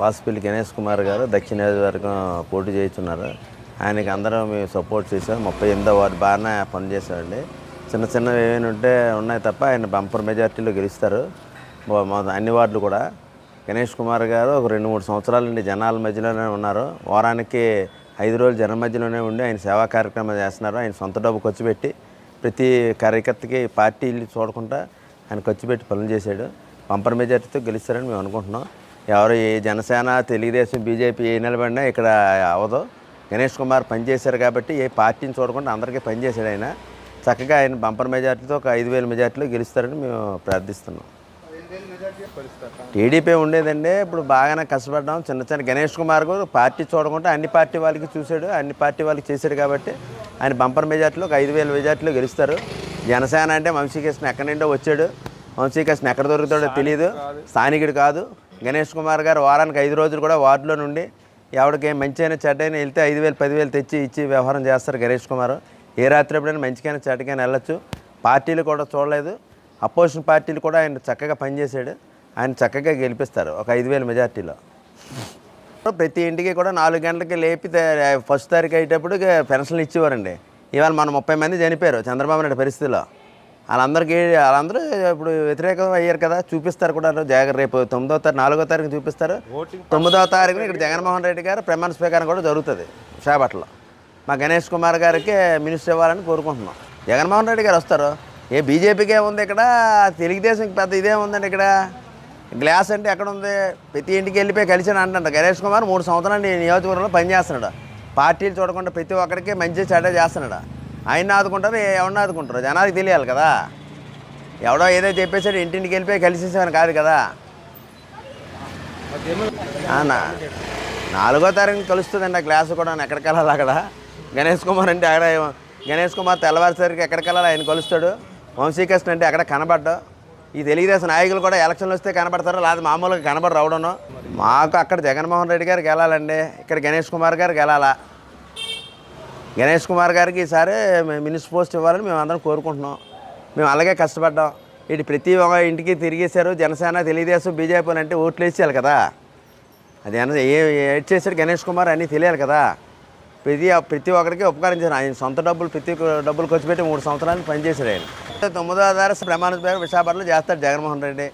వాసుపల్లి గణేష్ కుమార్ గారు దక్షిణ నియోజకవర్గం పోటీ చేస్తున్నారు. ఆయనకి అందరం మేము సపోర్ట్ చేసాం ముప్పై ఎనిమిదో వార్డు బాగానే పనిచేశాడండి. చిన్న చిన్నవి ఏమైనా ఉంటే ఉన్నాయి తప్ప ఆయన బంపర్ మెజార్టీలో గెలుస్తారు. అన్ని వార్డులు కూడా. గణేష్ కుమార్ గారు ఒక రెండు మూడు సంవత్సరాల నుండి జనాల మధ్యలోనే ఉన్నారు. వారానికి ఐదు రోజులు జనం మధ్యలోనే ఉండి ఆయన సేవా కార్యక్రమాలు చేస్తున్నారు. ఆయన సొంత డబ్బు ఖర్చు పెట్టి ప్రతి కార్యకర్తకి పార్టీలు చూడకుండా ఆయన ఖర్చు పెట్టి పనులు చేశాడు. పంపర్ మెజార్టీతో గెలుస్తారని మేము అనుకుంటున్నాం. ఎవరు ఏ జనసేన తెలుగుదేశం బీజేపీ ఏ నిలబడినా ఇక్కడ అవ్వదు గణేష్ కుమార్ పనిచేశారు కాబట్టి ఏ పార్టీని చూడకుండా అందరికీ పనిచేశాడు ఆయన. చక్కగా ఆయన బంపర్ మెజార్టీతో ఒక ఐదు వేల మెజార్టీలో గెలుస్తారని మేము ప్రార్థిస్తున్నాం. టీడీపీ ఉండేదండి ఇప్పుడు బాగానే కష్టపడ్డాం. చిన్న చిన్న గణేష్ కుమార్ గారు పార్టీ చూడకుండా అన్ని పార్టీ వాళ్ళకి చూశాడు అన్ని పార్టీ వాళ్ళకి చేశాడు కాబట్టి ఆయన బంపర్ మెజార్టీలో ఒక ఐదు వేల మెజార్టీలో గెలుస్తారు. జనసేన అంటే వంశీకృష్ణ ఎక్కడి నుండో వచ్చాడు. వంశీకృష్ణ ఎక్కడ దొరుకుతాడో తెలియదు స్థానికుడు కాదు. గణేష్ కుమార్ గారు వారానికి ఐదు రోజులు కూడా వార్డులో నుండి ఎవరికి మంచి అయినా చెడ్డైనా వెళ్తే ఐదు వేలు పదివేలు తెచ్చి ఇచ్చి వ్యవహారం చేస్తారు గణేష్ కుమార్. ఏ రాత్రి ఎప్పుడైనా మంచికైనా చెడ్డకైనా వెళ్ళొచ్చు. పార్టీలు కూడా చూడలేదు. అపోజిషన్ పార్టీలు కూడా ఆయన చక్కగా పనిచేశాడు. ఆయన చక్కగా గెలిపిస్తారు ఒక ఐదు వేల మెజార్టీలో. ప్రతి ఇంటికి కూడా నాలుగు గంటలకి లేపి ఫస్ట్ తారీఖు అయ్యేటప్పుడు పెన్షన్లు ఇచ్చేవారండి. ఇవాళ మన ముప్పై మంది చనిపోయారు చంద్రబాబు నాయుడు పరిస్థితిలో. వాళ్ళందరికీ వాళ్ళందరూ ఇప్పుడు వ్యతిరేకం అయ్యారు కదా చూపిస్తారు కూడా జాగ్రత్త రేపు తొమ్మిదో తారీఖు నాలుగో తారీఖు చూపిస్తారు. తొమ్మిదవ తారీఖున ఇక్కడ జగన్మోహన్ రెడ్డి గారు ప్రమాణ స్వీకారం కూడా జరుగుతుంది విశాఖపట్నంలో మా గణేష్ కుమార్ గారికి మినిస్టర్ ఇవ్వాలని కోరుకుంటున్నాం. జగన్మోహన్ రెడ్డి గారు వస్తారు. ఏ బీజేపీకి ఏముంది ఇక్కడ తెలుగుదేశం పెద్ద ఇదే ఉందండి ఇక్కడ. గ్లాస్ అంటే ఎక్కడ ఉంది? ప్రతి ఇంటికి వెళ్ళిపోయి కలిసాను అంటాడు గణేష్ కుమార్ మూడు సంవత్సరాలు నియోజకవర్గంలో పనిచేస్తున్నాడు. పార్టీలు చూడకుండా ప్రతి ఒక్కరికి మంచి చెడ్డ చేస్తున్నాడు. ఆయన ఆదుకుంటారు ఎవరిని ఆదుకుంటారు? జనాలకు తెలియాలి కదా. ఎవడో ఏదో చెప్పేసాడు ఇంటింటికి వెళ్ళిపోయి కలిసేసామని కాదు కదా. నాలుగో తారీఖు కలుస్తుందండి ఆ క్లాసు కూడా ఎక్కడికి వెళ్ళాలి అక్కడ గణేష్ కుమార్ అంటే అక్కడ గణేష్ కుమార్ తెల్లవారిసరికి ఎక్కడికి వెళ్ళాలి? ఆయన కలుస్తాడు. వంశీకృష్ణ అంటే అక్కడ కనబడ్డా. ఈ తెలుగుదేశం నాయకులు కూడా ఎలక్షన్లు వస్తే కనబడతారు లేదా మామూలుగా కనబడి రావడను. మాకు అక్కడ జగన్మోహన్ రెడ్డి గారికి వెళ్ళాలండి. ఇక్కడ గణేష్ కుమార్ గారికి వెళ్ళాలా? గణేష్ కుమార్ గారికి ఈసారి మేము మినిస్టర్ పోస్ట్ ఇవ్వాలని మేము అందరం కోరుకుంటున్నాం. మేము అలాగే కష్టపడ్డాం. ఇటు ప్రతి ఒక్క ఇంటికి తిరిగేశారు. జనసేన తెలుగుదేశం బీజేపీ అంటే ఓట్లు వేసేయాలి కదా. అది ఏ ఏడ్ చేశాడు గణేష్ కుమార్ అని తెలియాలి కదా. ప్రతి ప్రతి ఒక్కరికి ఉపకరించారు. ఆయన సొంత డబ్బులు ప్రతి ఒక్క డబ్బులు ఖర్చు పెట్టి మూడు సంవత్సరాలు పనిచేశాడు ఆయన. తొమ్మిదో తారీఖు ప్రమాణ విశాఖపట్నంలో చేస్తాడు జగన్మోహన్ రెడ్డి.